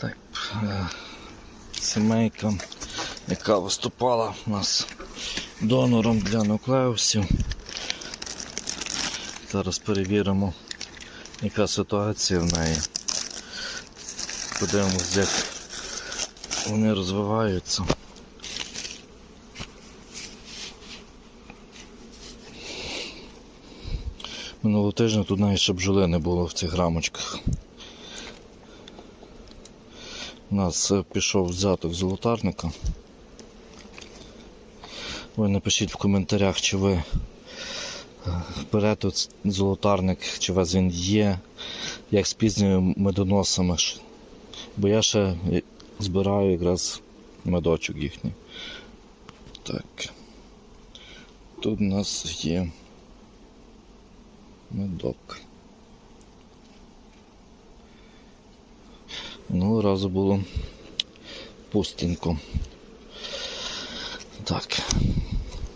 Так, е, сімейка, яка виступала у нас донором для нуклеусів. Зараз перевіримо, яка ситуація в неї. Подивимось, як вони розвиваються. Минулого тижня тут навіть ще бджоли не було в цих рамочках. У нас е, пішов взяток золотарника. Ви напишіть в коментарях, чи ви е, берете золотарник, чи у вас він є, як з пізніми медоносами. Бо я ще е, збираю якраз медочок їхній. Так. Тут у нас є медок. Минулого разу було пустенько. Так.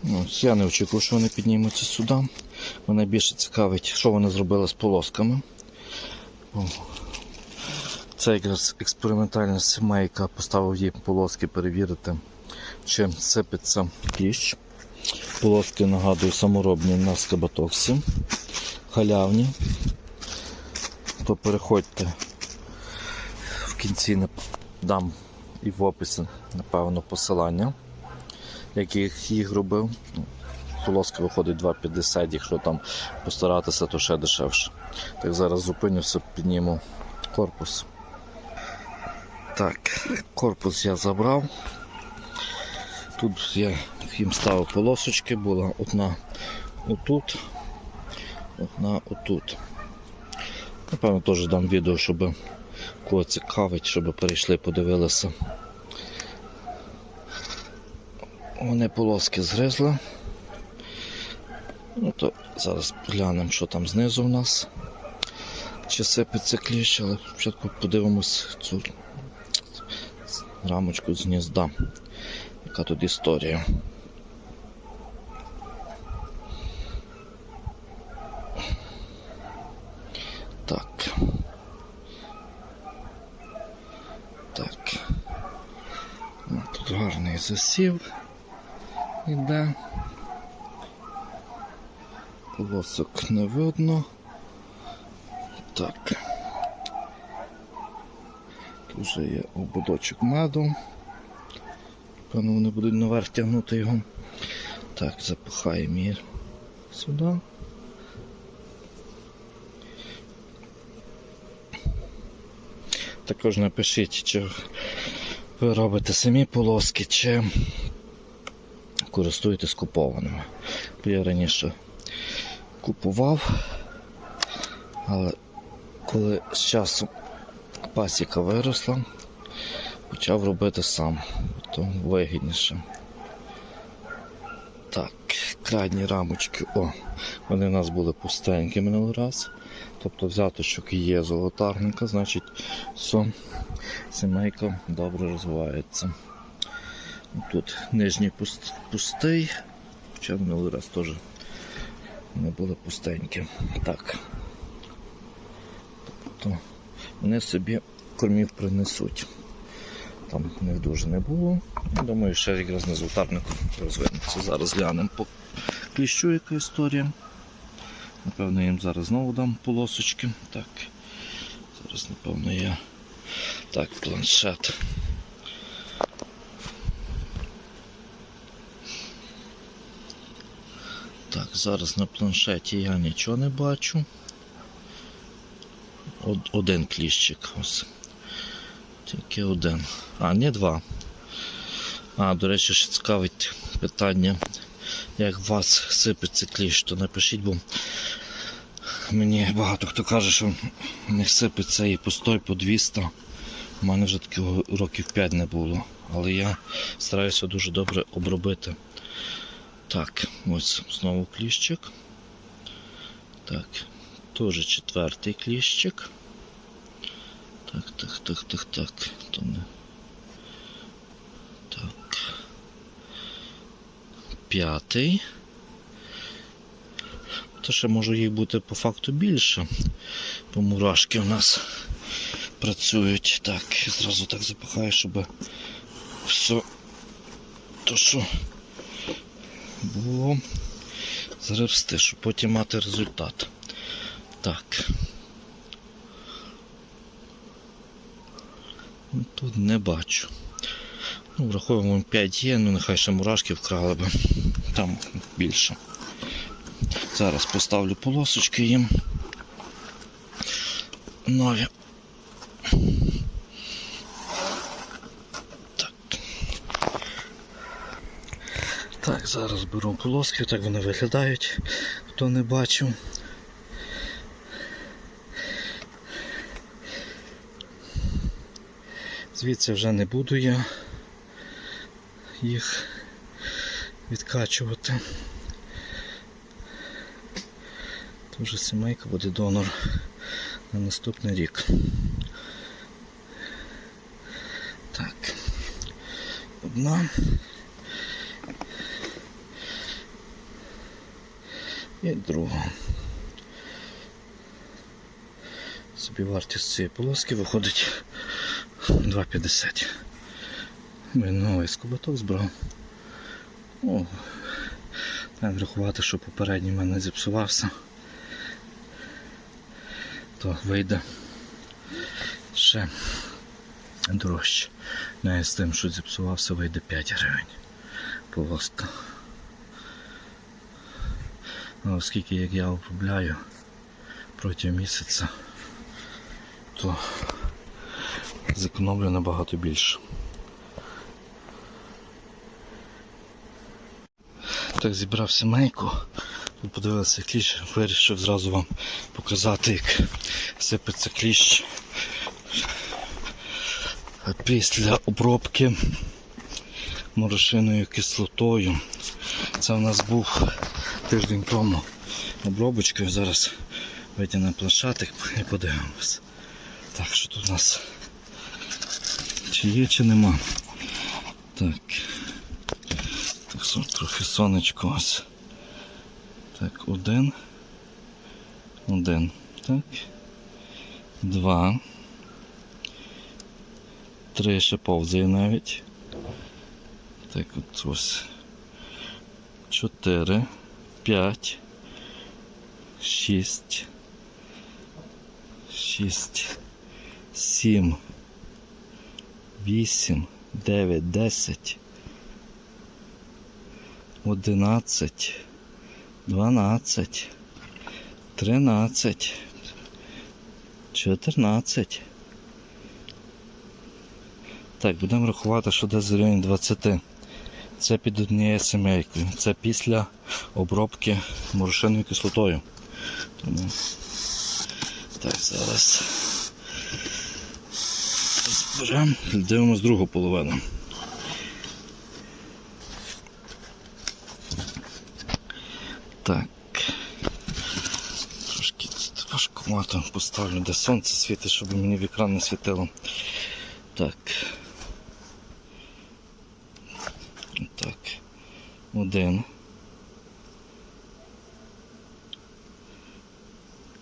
Ну, я не очікував, що вони піднімуться сюди. Мене більше цікавить, що вони зробили з полосками. Це якраз експериментальна сімейка, поставив їй полоски перевірити, чи сипеться кліщ. Полоски, нагадую, саморобні на скабатоксі, халявні. То переходьте кінці дам і в описі, напевно, посилання, як я їх, робив. Полоска виходить 2,50, якщо там постаратися, то ще дешевше. Так, зараз зупинюся, підніму корпус. Так, корпус я забрав. Тут я їм ставив полосочки, була одна отут, одна отут. Напевно, теж дам відео, щоб кого цікавить, щоб перейшли, подивилися. Вони полоски згризли. Ну то зараз глянемо, що там знизу в нас. Чи сипеться кліщ, але спочатку подивимось цю рамочку з гнізда. Яка тут історія. Так. Так. Ну, Тут гарний засів іде. Полосок не видно. Так. Тут вже є ободочок меду. Певно, вони будуть наверх тягнути його. Так, запихаємо її сюди. Також напишіть, чи ви робите самі полоски, чи користуєтесь купованими. Я раніше купував, але коли з часом пасіка виросла, почав робити сам, то вигідніше. Так, крайні рамочки, о, вони в нас були пустенькі минулий раз. Тобто взяточок є золотарника, значить все, сімейка добре розвивається. Тут нижній пуст, пустий, хоча минулий раз теж не були пустенькі. Так. Тобто вони собі кормів принесуть. Там не дуже не було. Думаю, ще якраз на золотарнику розвинеться. Зараз глянемо по кліщу, яка історія. Напевно, їм зараз знову дам полосочки. Так. Зараз, напевно, я. Так, планшет. Так, зараз на планшеті я нічого не бачу. Один кліщик. Ось. Тільки один. А, не два. А, до речі, ще цікавить питання, як у вас сипеться кліщ, то напишіть, бо мені багато хто каже, що не сипеться і по 100, і по 200. У мене вже такого років 5 не було. Але я стараюся дуже добре обробити. Так, ось знову кліщик. Так, теж четвертий кліщик. Так, так, так, так, так. То не. Так. П'ятий. То ще може їх бути по факту більше. Бо мурашки у нас працюють. Так, зразу так запихаю, щоб все то, що було, зрости, щоб потім мати результат. Так. Ну, Тут не бачу. Ну, враховуємо 5 є, ну нехай ще мурашки вкрали би. Там більше. Зараз поставлю полосочки їм. Нові. Так. Так, зараз беру полоски, так вони виглядають, хто не бачив. Звідси вже не буду я їх відкачувати. Тоже сімейка буде донор на наступний рік. Так. Одна. І друга. Собі вартість цієї полоски виходить 2,50. Ми новий скоботок збрав. О, треба врахувати, що попередній в мене зіпсувався. То вийде ще дорожче. Не з тим, що зіпсувався, вийде 5 гривень. Полоска. Ну, оскільки як я обробляю протягом місяця, то зекономлю набагато більше. Так, зібрав сімейку. Тут подивилися кліщ, вирішив зразу вам показати, як сипеться кліщ після обробки морошиною кислотою. Це в нас був тиждень тому обробочкою. Зараз витягнемо планшетик і подивимось. Так, що тут у нас чи є, чи нема. Так. Так, трохи сонечко ось. Так, один. Один. Так. Два. Три ще повзає навіть. Так, от ось. Чотири. П'ять. Шість. Шість. Сім. Вісім. Дев'ять. Десять. Одинадцять. Дванадцять. Тринадцять. Чотирнадцять. Так, будемо рахувати, що десь в районі 20. Це під однією сімейкою. Це після обробки морошиною кислотою. Тому... Так, зараз зберемо, дивимось другу половину. Так. Трошки тут поставлю, де сонце світить, щоб мені в екран не світило. Так. Так. Один.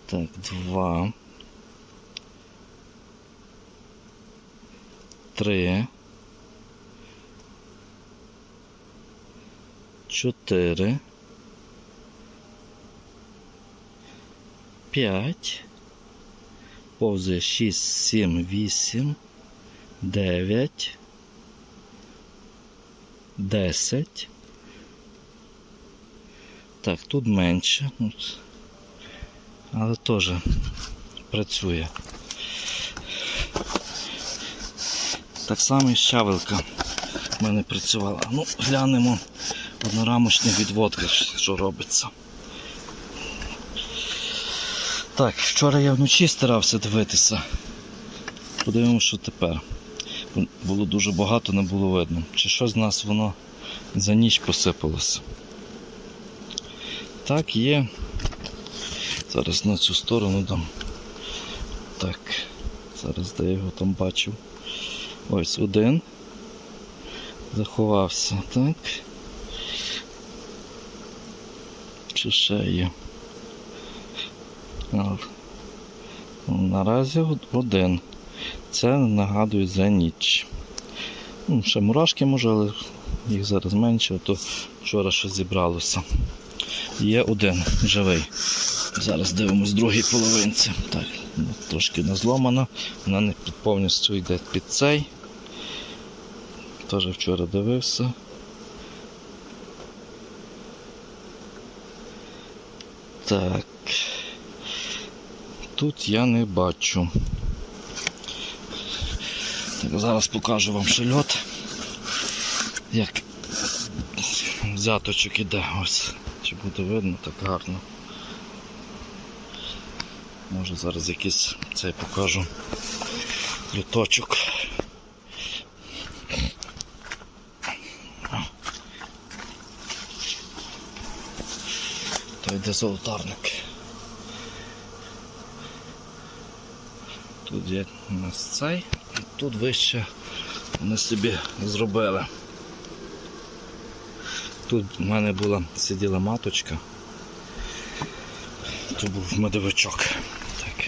Так, два. Три. Чотири. П'ять. Повзає шість, сім, вісім. Дев'ять. Десять. Так, тут менше. Але теж працює. Так само і щавелка в мене працювала. Ну, глянемо однорамочна відводка, що робиться. Так, вчора я вночі старався дивитися. Подивимося, що тепер. Було дуже багато, не було видно. Чи що з нас воно за ніч посипалося. Так, є. Зараз на цю сторону дам. Так, зараз де я його там бачив. Ось один. Заховався, так. Чи ще є? Наразі один. Це нагадує за ніч. Ну, ще мурашки може, але їх зараз менше, то вчора ще зібралося. Є один живий. Зараз дивимось другій половинці. Так, ну, трошки вона зломана, вона не повністю йде під цей. Теж вчора дивився. Так. Тут я не бачу. Так, зараз покажу вам шельот. Як взяточок іде ось. Чи буде видно так гарно. Може зараз якийсь цей покажу люточок. То йде золотарник. Тут є у нас цей, і тут вище вони собі зробили. Тут в мене була сиділа маточка. Тут був медовичок. Так.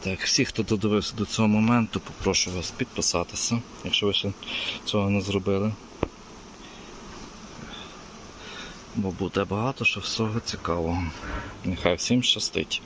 Так, всі, хто додивився до цього моменту, попрошу вас підписатися, якщо ви ще цього не зробили. Бо буде багато що всього цікавого. Нехай всім щастить.